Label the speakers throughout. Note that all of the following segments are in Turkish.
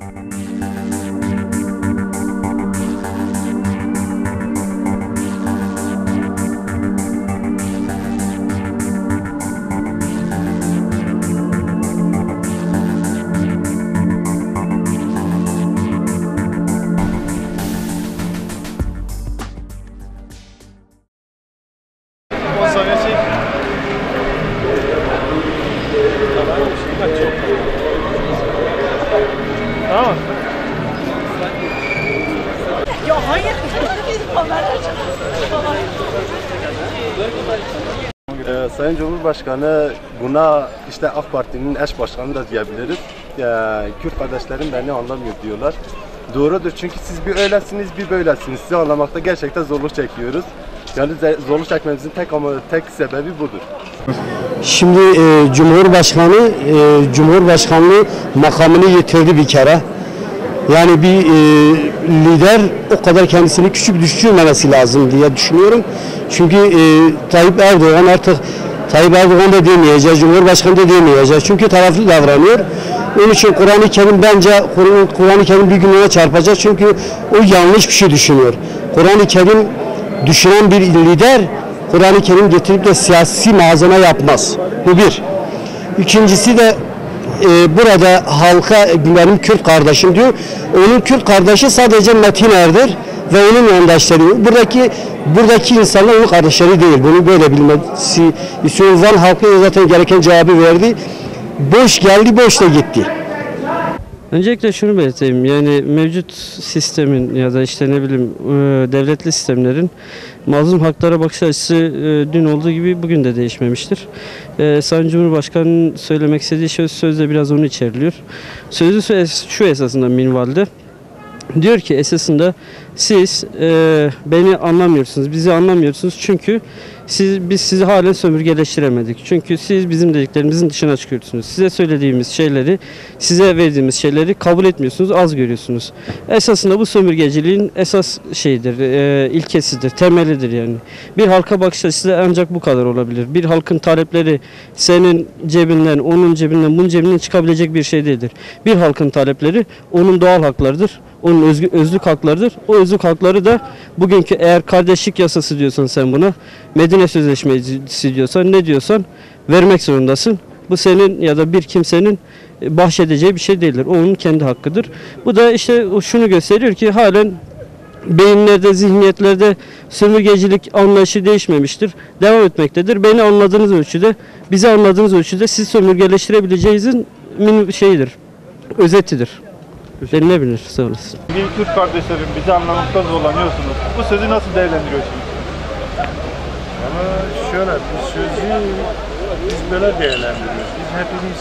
Speaker 1: Thank you.
Speaker 2: Ee, Sayın Cumhurbaşkanı buna işte AK Parti'nin eş başkanı da diyebiliriz. Ee, Kürt kardeşlerim beni anlamıyor diyorlar. Doğrudur çünkü siz bir öylesiniz bir böylesiniz. Sizi anlamakta gerçekten zorluk çekiyoruz. Yani zorluk çekmemizin tek ama tek sebebi budur.
Speaker 3: Şimdi e, Cumhurbaşkanı e, Cumhurbaşkanlığı makamını yitirdi bir kere. Yani bir e, lider o kadar kendisini küçük düşürmemesi lazım diye düşünüyorum. Çünkü e, Tayyip Erdoğan artık Tayyip Erdoğan da demeyecek, Cumhurbaşkanı da demeyecek. Çünkü taraflı davranıyor. Onun için Kur'an-ı Kerim bence Kur- Kur'an-ı Kerim bir gün ona çarpacak. Çünkü o yanlış bir şey düşünüyor. Kur'an-ı Kerim düşünen bir lider Kur'an-ı Kerim getirip de siyasi malzeme yapmaz. Bu bir. İkincisi de e, burada halka benim Kürt kardeşim diyor. Onun Kürt kardeşi sadece Metin Er'dir ve onun yandaşları. Buradaki buradaki insanlar onun kardeşleri değil. Bunu böyle bilmesi istiyorum. Van halkı zaten gereken cevabı verdi. Boş geldi, boş da gitti.
Speaker 4: Öncelikle şunu belirteyim yani mevcut sistemin ya da işte ne bileyim e, devletli sistemlerin mazlum haklara bakış açısı e, dün olduğu gibi bugün de değişmemiştir. E, Sayın Cumhurbaşkanı'nın söylemek istediği söz sözde biraz onu içerliyor. Sözü sö- şu esasında minvalde. Diyor ki esasında siz e, beni anlamıyorsunuz, bizi anlamıyorsunuz çünkü siz biz sizi halen sömürgeleştiremedik. Çünkü siz bizim dediklerimizin dışına çıkıyorsunuz. Size söylediğimiz şeyleri, size verdiğimiz şeyleri kabul etmiyorsunuz, az görüyorsunuz. Esasında bu sömürgeciliğin esas şeyidir, e, ilkesidir, temelidir yani. Bir halka bakış açısı ancak bu kadar olabilir. Bir halkın talepleri senin cebinden, onun cebinden, bunun cebinden çıkabilecek bir şey değildir. Bir halkın talepleri onun doğal haklarıdır onun özgü, özlük haklarıdır. O özlük hakları da bugünkü eğer kardeşlik yasası diyorsan sen buna, Medine Sözleşmesi diyorsan, ne diyorsan vermek zorundasın. Bu senin ya da bir kimsenin e, bahşedeceği bir şey değildir. O onun kendi hakkıdır. Bu da işte şunu gösteriyor ki halen beyinlerde, zihniyetlerde sömürgecilik anlayışı değişmemiştir. Devam etmektedir. Beni anladığınız ölçüde, bizi anladığınız ölçüde siz sömürgeleştirebileceğinizin şeyidir, özetidir. Denilebilir. Sağ olasın.
Speaker 5: Bir Kürt kardeşlerim bizi anlamakta zorlanıyorsunuz. Bu sözü nasıl değerlendiriyorsunuz?
Speaker 6: Ama şöyle bir sözü biz böyle değerlendiriyoruz. Biz hepimiz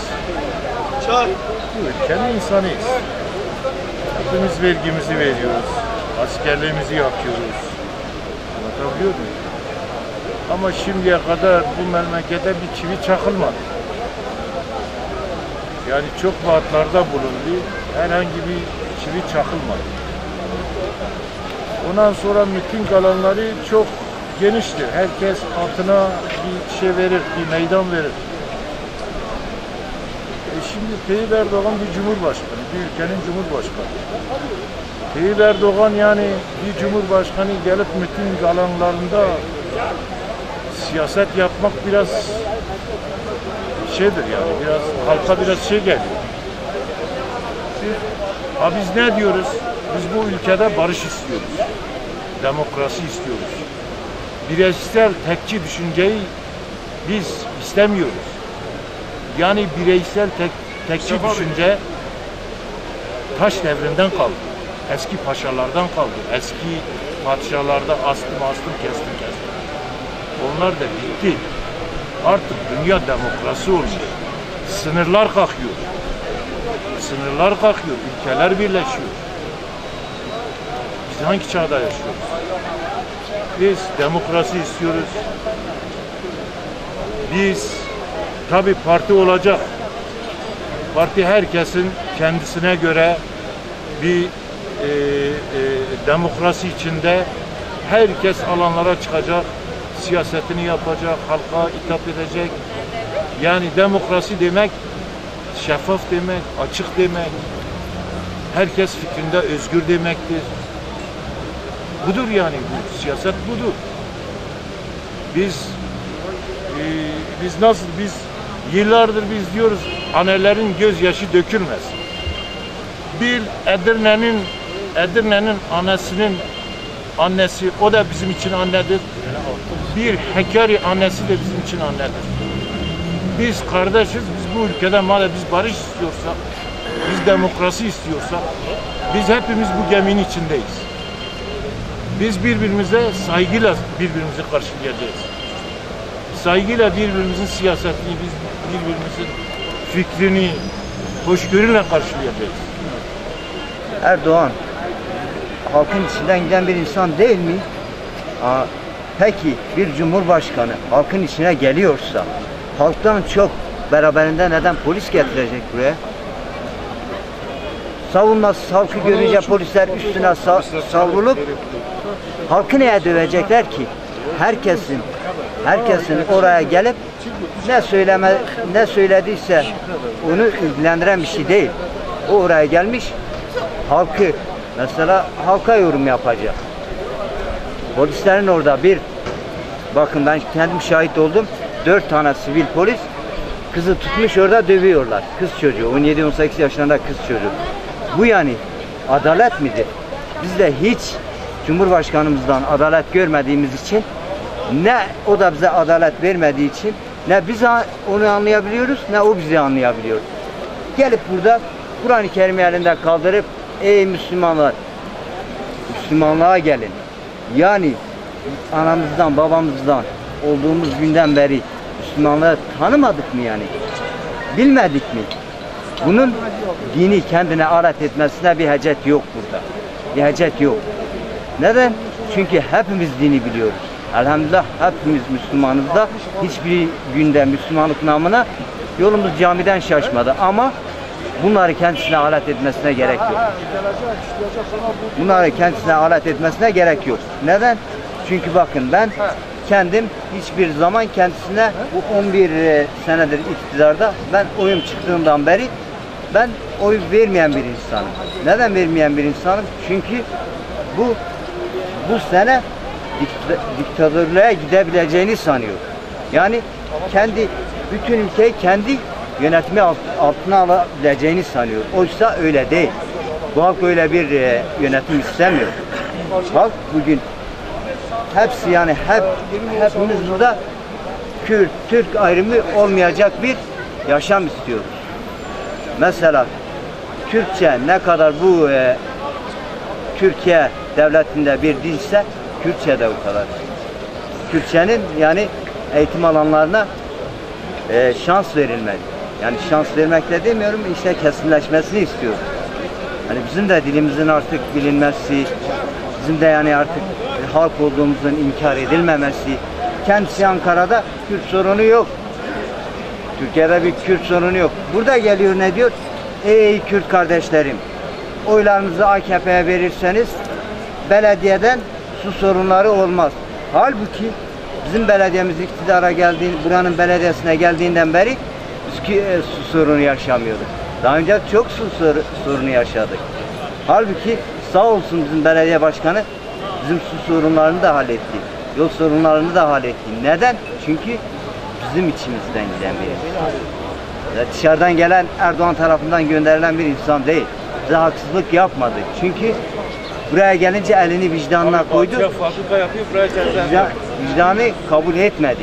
Speaker 6: bu ülkenin insanıyız. Hepimiz vergimizi veriyoruz. Askerliğimizi yapıyoruz. Anlatabiliyor muyum? Ama şimdiye kadar bu memlekete bir çivi çakılmadı. Yani çok vaatlarda bulundu. Herhangi bir çivi çakılmadı. Ondan sonra miting alanları çok geniştir. Herkes altına bir şey verir, bir meydan verir. E şimdi Tayyip Erdoğan bir cumhurbaşkanı, bir ülkenin cumhurbaşkanı. Tayyip Erdoğan yani bir cumhurbaşkanı gelip miting alanlarında siyaset yapmak biraz şeydir yani biraz halka biraz şey geliyor. Ha biz ne diyoruz? Biz bu ülkede barış istiyoruz. Demokrasi istiyoruz. Bireysel tekçi düşünceyi biz istemiyoruz. Yani bireysel tek, tekçi düşünce taş devrinden kaldı. Eski paşalardan kaldı. Eski padişahlarda astım astım kestim kestim. Onlar da bitti. Artık dünya demokrasi olmuş. Sınırlar kalkıyor. Sınırlar kalkıyor. Ülkeler birleşiyor. Biz hangi çağda yaşıyoruz? Biz demokrasi istiyoruz. Biz tabi parti olacak. Parti herkesin kendisine göre bir e, e, demokrasi içinde herkes alanlara çıkacak, siyasetini yapacak, halka hitap edecek. Yani demokrasi demek şeffaf demek, açık demek. Herkes fikrinde özgür demektir. Budur yani bu siyaset budur. Biz e, biz nasıl biz yıllardır biz diyoruz annelerin gözyaşı dökülmez. Bir Edirne'nin Edirne'nin annesinin annesi o da bizim için annedir. Bir Hakkari annesi de bizim için annedir. Biz kardeşiz. Biz bu ülkede madem biz barış istiyorsak, biz demokrasi istiyorsak, biz hepimiz bu geminin içindeyiz. Biz birbirimize saygıyla birbirimizi karşılayacağız. Saygıyla birbirimizin siyasetini, biz birbirimizin fikrini hoşgörüyle karşılayacağız.
Speaker 7: Erdoğan halkın içinden giden bir insan değil mi? Aa, peki bir cumhurbaşkanı halkın içine geliyorsa halktan çok beraberinde neden polis getirecek buraya? Savunmasız halkı görünce polisler üstüne sa- savrulup halkı neye dövecekler ki? Herkesin herkesin oraya gelip ne söyleme ne söylediyse onu ilgilendiren bir şey değil. O oraya gelmiş halkı mesela halka yorum yapacak. Polislerin orada bir bakın ben kendim şahit oldum. Dört tane sivil polis kızı tutmuş orada dövüyorlar. Kız çocuğu 17-18 yaşlarında kız çocuğu. Bu yani adalet midir? Biz de hiç Cumhurbaşkanımızdan adalet görmediğimiz için ne o da bize adalet vermediği için ne biz onu anlayabiliyoruz ne o bizi anlayabiliyor. Gelip burada Kur'an-ı Kerim'i elinde kaldırıp ey Müslümanlar Müslümanlığa gelin. Yani anamızdan babamızdan olduğumuz günden beri Müslümanlığı tanımadık mı yani? Bilmedik mi? Bunun dini kendine alet etmesine bir hacet yok burada. Bir hacet yok. Neden? Çünkü hepimiz dini biliyoruz. Elhamdülillah hepimiz Müslümanız da hiçbir günde Müslümanlık namına yolumuz camiden şaşmadı ama bunları kendisine alet etmesine gerek yok. Bunları kendisine alet etmesine gerek yok. Neden? Çünkü bakın ben kendim hiçbir zaman kendisine bu 11 senedir iktidarda ben oyum çıktığından beri ben oy vermeyen bir insanım. Neden vermeyen bir insanım? Çünkü bu bu sene dikta- diktatörlüğe gidebileceğini sanıyor. Yani kendi bütün ülkeyi kendi yönetimi alt- altına alabileceğini sanıyor. Oysa öyle değil. Bu halk öyle bir e, yönetim istemiyor. Halk bugün hepsi yani hep hepimiz burada Kürt, Türk ayrımı olmayacak bir yaşam istiyoruz. Mesela Türkçe ne kadar bu e, Türkiye devletinde bir dilse Kürtçe de o kadar. Kürtçenin yani eğitim alanlarına e, şans verilmeli. Yani şans vermek de demiyorum işte kesinleşmesini istiyoruz. Hani bizim de dilimizin artık bilinmesi, bizim de yani artık halk olduğumuzun inkar edilmemesi. Kendisi Ankara'da Kürt sorunu yok. Türkiye'de bir Kürt sorunu yok. Burada geliyor ne diyor? Ey Kürt kardeşlerim, oylarınızı AKP'ye verirseniz belediyeden su sorunları olmaz. Halbuki bizim belediyemiz iktidara geldiği, buranın belediyesine geldiğinden beri biz e, su sorunu yaşamıyorduk. Daha önce çok su sor- sorunu yaşadık. Halbuki sağ olsun bizim belediye başkanı bizim su sorunlarını da halletti. Yol sorunlarını da halletti. Neden? Çünkü bizim içimizden giden bir insan. Ya Dışarıdan gelen Erdoğan tarafından gönderilen bir insan değil. Bize haksızlık yapmadı. Çünkü buraya gelince elini vicdanına koydu.
Speaker 5: fabrika yapıyor, buraya
Speaker 7: Vicdan- vicdanı kabul etmedi.